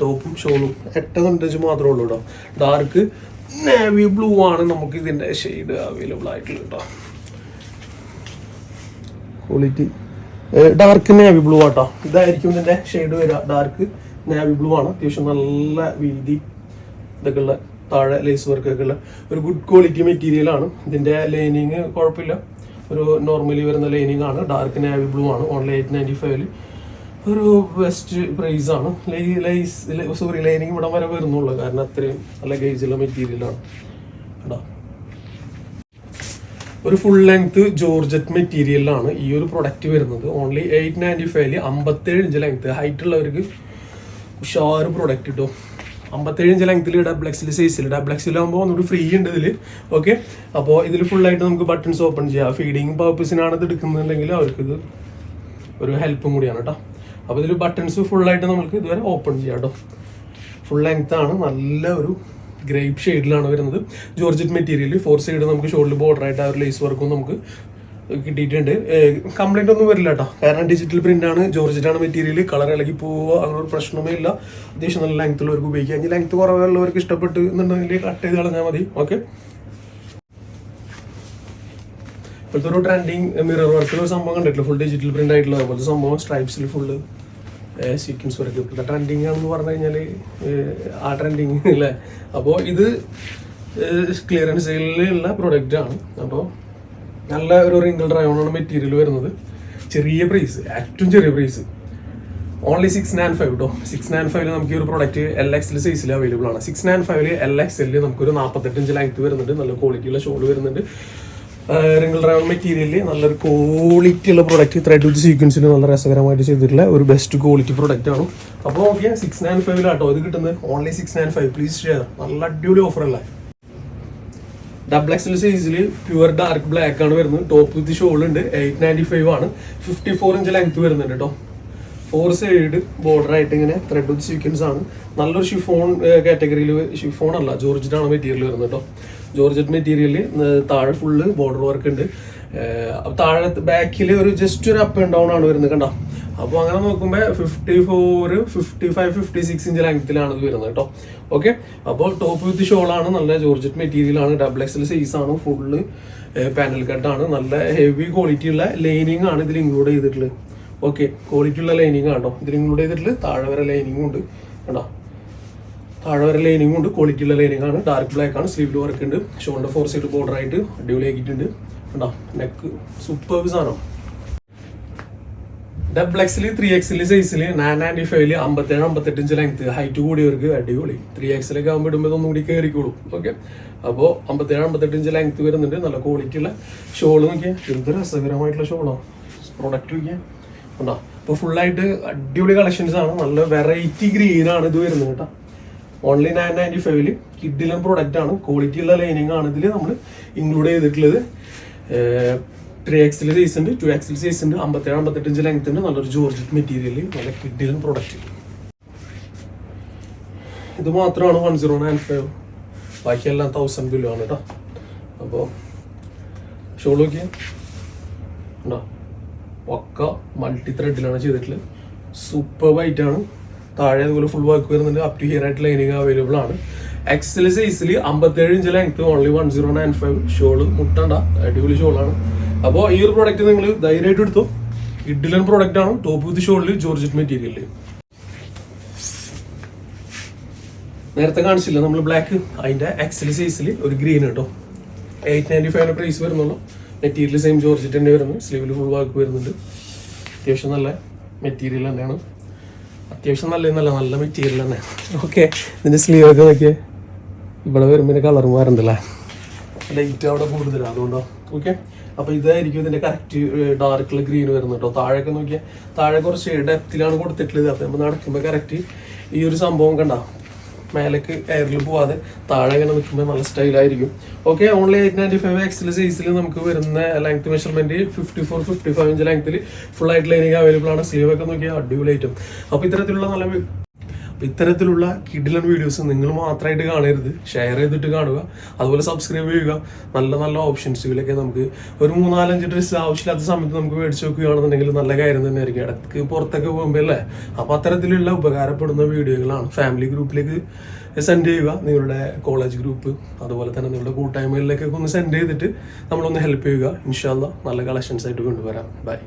ടോപ്പും ഷോളും എട്ട് ഇഞ്ച് മാത്രമേ ഉള്ളൂ കേട്ടോ ഡാർക്ക് നേവി ബ്ലൂ ആണ് നമുക്ക് ഇതിന്റെ ഷെയ്ഡ് അവൈലബിൾ ആയിട്ടുള്ളത് കേട്ടോ ക്വാളിറ്റി ഡാർക്ക് നേവി ബ്ലൂ ആട്ടോ ഇതായിരിക്കും ഇതിന്റെ ഷെയ്ഡ് വരിക. ഡാർക്ക് നേവി ബ്ലൂ ആണ്. അത്യാവശ്യം നല്ല വീതി ഇതൊക്കെ ഉള്ള താഴെ ലേസ് വർക്ക് ഒക്കെ ഉള്ള ഒരു ഗുഡ് ക്വാളിറ്റി മെറ്റീരിയലാണ് ഇതിന്റെ ലൈനിങ് കുഴപ്പമില്ല. ഒരു നോർമലി വരുന്ന ലൈനിങ് ആണ്. ഡാർക്ക് നാവി ബ്ലൂ ആണ്. ഓൺലി എയ്റ്റ് നയന്റി ഫൈവിൽ ഒരു ബെസ്റ്റ് പ്രൈസ് ആണ്. ലൈസ് സോറി ലൈനിങ് ഇവിടെ വരെ വരുന്നുള്ളൂ. കാരണം അത്രയും നല്ല ഗേജുള്ള മെറ്റീരിയലാണ് കേട്ടോ ഒരു ഫുൾ ലെങ്ത് ജോർജറ്റ് മെറ്റീരിയലാണ് ഈ ഒരു പ്രൊഡക്റ്റ് വരുന്നത്. ഓൺലി എയ്റ്റ് നയന്റി ഫൈവിൽ അമ്പത്തേഴ് ഇഞ്ച് ലെങ്ത് ഹൈറ്റ് ഉള്ളവർക്ക് ഉഷാറ് പ്രൊഡക്റ്റ് കിട്ടും അമ്പത്തേഴ് ഇഞ്ച് ലെങ്ത്തിൽ ഡബിൾ എക്സിൽ സൈസിൽ ഡബിൾ എക്സിൽ ആകുമ്പോൾ ഒന്നുകൂടി ഫ്രീ ഉണ്ട് ഇതിൽ ഓക്കെ അപ്പോൾ ഇതിൽ ഫുള്ളായിട്ട് നമുക്ക് ബട്ടൺസ് ഓപ്പൺ ചെയ്യാം. ഫീഡിങ് പർപ്പസിനാണ് ഇത് എടുക്കുന്നുണ്ടെങ്കിൽ അവർക്കിത് ഒരു ഹെൽപ്പും കൂടിയാണ് കേട്ടോ അപ്പോൾ ഇതിൽ ബട്ടൺസ് ഫുള്ളായിട്ട് നമുക്ക് ഇതുവരെ ഓപ്പൺ ചെയ്യാം കേട്ടോ ഫുൾ ലെങ്ത് ആണ്. നല്ല ഒരു ഗ്രേപ്പ് ഷെയ്ഡിലാണ് വരുന്നത്. ജോർജറ്റ് മെറ്റീരിയൽ ഫോർ സൈഡ് നമുക്ക് ഷോൾഡർ ബോർഡർ ആയിട്ട് ആ ഒരു ലേസ് വർക്കും നമുക്ക് കിട്ടിയിട്ടുണ്ട്. കംപ്ലൈന്റ് ഒന്നും വരില്ല കേട്ടോ. കാരണം ഡിജിറ്റൽ പ്രിന്റ് ആണ് ജോർജറ്റ് ആണ് മെറ്റീരിയൽ കളർ ഇളകി പോവുക അങ്ങനെ ഒരു പ്രശ്നമേ ഇല്ല. അത്യാവശ്യം നല്ല ലെങ്ത് ഉള്ളവർക്ക് ഉപയോഗിക്കാം. ഇനി ലെങ്ത് കുറവുള്ളവർക്ക് ഇഷ്ടപ്പെട്ട് എന്നുണ്ടെങ്കിൽ കട്ട് ചെയ്ത് കളഞ്ഞാൽ മതി. ഓക്കെ ഇപ്പോഴത്തെ ഒരു ട്രെൻഡിങ് മിറർ വർക്കിലൊരു സംഭവം കണ്ടിട്ടില്ല? ഫുൾ ഡിജിറ്റൽ പ്രിന്റ് ആയിട്ടുള്ള അതുപോലത്തെ സംഭവം സ്ട്രൈപ്സിൽ ഫുള്ള് സീക്വൻസ് വർക്ക് ഇപ്പോഴത്തെ ട്രെൻഡിങ് ആണെന്ന് പറഞ്ഞു കഴിഞ്ഞാൽ ആ ട്രെൻഡിങ് അല്ലേ? അപ്പോൾ ഇത് ക്ലിയറൻസ് സെയിലുള്ള പ്രൊഡക്റ്റ് ആണ്. അപ്പോൾ നല്ല ഒരു റിങ്കിൾ ഡ്രൈവണാണ് മെറ്റീരിയൽ വരുന്നത്. ചെറിയ പ്രൈസ് ഏറ്റവും ചെറിയ price only six nine five കേട്ടോ സിക്സ് നയൻ ഫൈവിൽ നമുക്ക് ഈ ഒരു പ്രോഡക്റ്റ് എൽ എക്സിൽ സൈസിൽ അവൈലബിൾ ആണ്. സിക്സ് നയൻ ഫൈവിൽ എൽ എക്സിൽ നമുക്കൊരു നാൽപ്പത്തെട്ട് ഇഞ്ച് ലെങ്ത് വരുന്നുണ്ട്. നല്ല ക്വാളിറ്റിയുള്ള ഷോൾ വരുന്നുണ്ട്. റിങ്കിൾ ഡ്രൈവർ മെറ്റീരിയലിൽ നല്ലൊരു ക്വാളിറ്റി ഉള്ള പ്രൊഡക്റ്റ് ത്രെഡ് വിത്ത് സീക്വൻസിൽ നല്ല രസകരമായിട്ട് ചെയ്തിട്ടുള്ള ഒരു ബെസ്റ്റ് ക്വാളിറ്റി പ്രൊഡക്റ്റ് ആണ്. അപ്പോൾ ഓക്കെ സിക്സ് നയൻ ഫൈവിലാട്ടോ ഇത് കിട്ടുന്നത്. Only six nine five please share നല്ല അടിപൊളി ഓഫർ അല്ലേ? ഡബിൾ എക്സൽ സൈസിൽ പ്യുവർ ഡാർക്ക് ബ്ലാക്ക് ആണ് വരുന്നത്. ടോപ്പ് വിത്ത് ഷോൾ ഉണ്ട്. എയ്റ്റ് നയന്റി ഫൈവ് ആണ്. ഫിഫ്റ്റി ഫോർ ഇഞ്ച് ലെങ്ത് വരുന്നുണ്ട് കേട്ടോ ഫോർ സൈഡ് ബോർഡർ ആയിട്ട് ഇങ്ങനെ ത്രെഡ് വിത്ത് സീക്വൻസ് ആണ്. നല്ലൊരു ഷിഫോൺ കാറ്റഗറിയിൽ ഷിഫോൺ അല്ല. ജോർജറ്റ് ആണ് മെറ്റീരിയൽ വരുന്നത് കേട്ടോ ജോർജറ്റ് മെറ്റീരിയലിൽ താഴെ ഫുള്ള് ബോർഡർ വർക്ക് ഉണ്ട്. താഴെ ബാക്കിൽ ഒരു ജസ്റ്റ് ഒരു അപ്പ് ആൻഡ് ഡൗൺ ആണ് വരുന്നത് കണ്ടോ. അപ്പോൾ അങ്ങനെ നോക്കുമ്പോൾ fifty four fifty five fifty six inch ലെങ്ത്തിലാണ് ഇത് വരുന്നത് കേട്ടോ ഓക്കെ അപ്പോൾ ടോപ്പ് വിത്ത് ഷോളാണ് നല്ല ജോർജറ്റ് മെറ്റീരിയൽ ആണ് ഡബിൾ എക്സൽ ആണ് ഫുള്ള് പാനൽ കട്ടാണ് നല്ല ഹെവി ക്വാളിറ്റി ഉള്ള ലൈനിങ് ആണ് ഇതിൽ ഇൻക്ലൂഡ് ചെയ്തിട്ടുള്ളത്. ഓക്കെ ക്വാളിറ്റി ഉള്ള ലൈനിങ് ആണോ ഇതിൽ ഇൻക്ലൂഡ് ചെയ്തിട്ടുള്ളത് താഴെ വരെ ലൈനിങ്ങും ഉണ്ട്. കണ്ടോ? താഴെ വരെ ലൈനിങ്ങും ഉണ്ട് ക്വാളിറ്റി ഉള്ള ലൈനിങ് ആണ്. ഡാർക്ക് ബ്ലാക്ക് ആണ് സ്ലീവ് വർക്ക് ഉണ്ട്. ഷോൾഡർ ഫോർ സൈഡ് ബോർഡർ ആയിട്ട് അടിപൊളി ആക്കിയിട്ടുണ്ട് കണ്ടോ? നെക്ക് സൂപ്പർ സാധനം. ഡബിൾ എക്സിൽ ത്രീ എക്സിൽ സൈസിൽ നയൻ നയന്റി ഫൈവിൽ അമ്പത്തേഴ് അമ്പത്തെട്ട് ഇഞ്ച് ലെങ്ത് ഹൈറ്റ് കൂടിയവർക്ക് അടിപൊളി. ത്രീ എക്സിലൊക്കെ ആകുമ്പോൾ ഇടുമ്പോൾ ഒന്നും കൂടി കയറിക്കോളും ഓക്കെ അപ്പോൾ അമ്പത്തേഴ് അമ്പത്തെട്ട് ഇഞ്ച് ലെങ്ത് വരുന്നുണ്ട്. നല്ല ക്വാളിറ്റി ഉള്ള ഷോൾ നോക്കിയാൽ എന്ത് രസകരമായിട്ടുള്ള ഷോളോ പ്രൊഡക്റ്റ് നോക്കിയാൽ ഉണ്ടോ അപ്പോൾ ഫുള്ളായിട്ട് അടിപൊളി കളക്ഷൻസ് ആണ്. നല്ല വെറൈറ്റി ഗ്രീൻ ആണ് ഇത് വരുന്നത് കേട്ടോ. ഓൺലി നയൻ നയന്റി ഫൈവിൽ കിഡിലും പ്രൊഡക്റ്റ് ആണ്. ക്വാളിറ്റി ഉള്ള ലൈനിങ് ആണ് ഇതിൽ നമ്മൾ ഇൻക്ലൂഡ് ചെയ്തിട്ടുള്ളത്. ത്രീ എക്സിൽ സൈസ് ഉണ്ട് ടു എക്സിൽ സൈസ് ഉണ്ട് അമ്പത്തേഴ് അമ്പത്തെട്ട് ഇഞ്ച് ലെങ്ത് ഉണ്ട്. നല്ലൊരു ജോർജറ്റ് മെറ്റീരിയൽ നല്ല കിഡിലും പ്രൊഡക്റ്റ് ഇത് മാത്രമാണ് വൺ സീറോ നയൻ ഫൈവ് ബാക്കിയെല്ലാം തൗസൻഡ് ബില്ലു ആണ് കേട്ടോ അപ്പോൾ ഷോൾ നോക്കിയാൽ ഉണ്ടോ പക്ക മൾട്ടി ത്രെഡിലാണ് ചെയ്തിട്ടുള്ളത്. സൂപ്പർ ആണ് താഴെ അതുപോലെ ഫുൾ വർക്ക് വരുന്നുണ്ട്. അപ് ടു ഹിയർ ആയിട്ട് ലൈനിങ് അവൈലബിൾ ആണ്. എക്സൽ സൈസിൽ അമ്പത്തേഴ് inch length only one zero nine five shawl മുട്ടണ്ട. അടിപൊളി ഷോളാണ് അപ്പോൾ ഈ ഒരു പ്രോഡക്റ്റ് നിങ്ങൾ ധൈര്യമായിട്ട് എടുത്തു. ഇഡ്ഡിലൻ പ്രോഡക്റ്റ് ആണ് ടോപ്പ് വിത്ത് ഷോളിൽ ജോർജറ്റ് മെറ്റീരിയൽ നേരത്തെ കാണിച്ചില്ല നമ്മൾ ബ്ലാക്ക് അതിന്റെ എക്സൽ സൈസിൽ ഒരു ഗ്രീൻ കേട്ടോ എയ്റ്റ് നയന്റി ഫൈവിന്റെ പ്രൈസ് വരുന്നുള്ളൂ. മെറ്റീരിയൽ സെയിം ജോർജറ്റ് തന്നെ വരുന്നു സ്ലീവിൽ ഫുൾ വർക്ക് വരുന്നുണ്ട്. അത്യാവശ്യം നല്ല മെറ്റീരിയൽ തന്നെയാണ്. അത്യാവശ്യം നല്ല നല്ല നല്ല മെറ്റീരിയൽ തന്നെ. ഓക്കെ ഇതിന്റെ സ്ലീവ് ഒക്കെ നോക്കിയേ. ഇവിടെ വരുമ്പോൾ കളർ മാറുന്നുണ്ടല്ലേ ലൈറ്റ് അവിടെ കൂടുതലാണ് അതുകൊണ്ടോ. ഓക്കെ അപ്പൊ ഇതായിരിക്കും ഇതിന്റെ കറക്റ്റ് ഡാർക്ക് ഗ്രീൻ വരുന്നത് കേട്ടോ താഴെയൊക്കെ നോക്കിയാൽ താഴെ കുറച്ച് ഡെപ്തിലാണ് കൊടുത്തിട്ടുള്ളത്. അപ്പൊ നമ്മൾ നടക്കുമ്പോൾ കറക്റ്റ് ഈ ഒരു സംഭവം കണ്ട. മേലേക്ക് എയറിൽ പോവാതെ താഴെ ഇങ്ങനെ നിൽക്കുമ്പോൾ നല്ല സ്റ്റൈലായിരിക്കും okay only eight ninety five എക്സിൽ സൈസിൽ നമുക്ക് വരുന്ന length measurement fifty four fifty five inch ലെങ്ത്തിൽ ഫുൾ ആയിട്ട് ലൈനിങ് അവൈലബിൾ ആണ്. സ്ലീവ് ഒക്കെ നോക്കിയാൽ ഐറ്റം അപ്പോൾ ഇത്തരത്തിലുള്ള നല്ല അപ്പോൾ ഇത്തരത്തിലുള്ള കിഡിലൻ വീഡിയോസ് നിങ്ങൾ മാത്രമായിട്ട് കാണരുത്. ഷെയർ ചെയ്തിട്ട് കാണുക. അതുപോലെ സബ്സ്ക്രൈബ് ചെയ്യുക. നല്ല നല്ല ഓപ്ഷൻസുകളൊക്കെ നമുക്ക് ഒരു മൂന്നാലഞ്ച് ഡ്രസ്സ് ആവശ്യമില്ലാത്ത സമയത്ത് നമുക്ക് മേടിച്ച് വെക്കുകയാണെന്നുണ്ടെങ്കിൽ നല്ല കാര്യം തന്നെയായിരിക്കും. ഇടയ്ക്ക് പുറത്തൊക്കെ പോകുമ്പോൾ അല്ലേ? അപ്പോൾ അത്തരത്തിലുള്ള ഉപകാരപ്പെടുന്ന വീഡിയോകളാണ് ഫാമിലി ഗ്രൂപ്പിലേക്ക് സെൻഡ് ചെയ്യുക. നിങ്ങളുടെ കോളേജ് ഗ്രൂപ്പ് അതുപോലെ തന്നെ നിങ്ങളുടെ കൂട്ടായ്മകളിലേക്കൊക്കെ ഒന്ന് സെൻഡ് ചെയ്തിട്ട് നമ്മളൊന്ന് ഹെൽപ്പ് ചെയ്യുക. ഇൻഷാല്ല നല്ല കളക്ഷൻസ് ആയിട്ട് കൊണ്ടുവരാം. ബൈ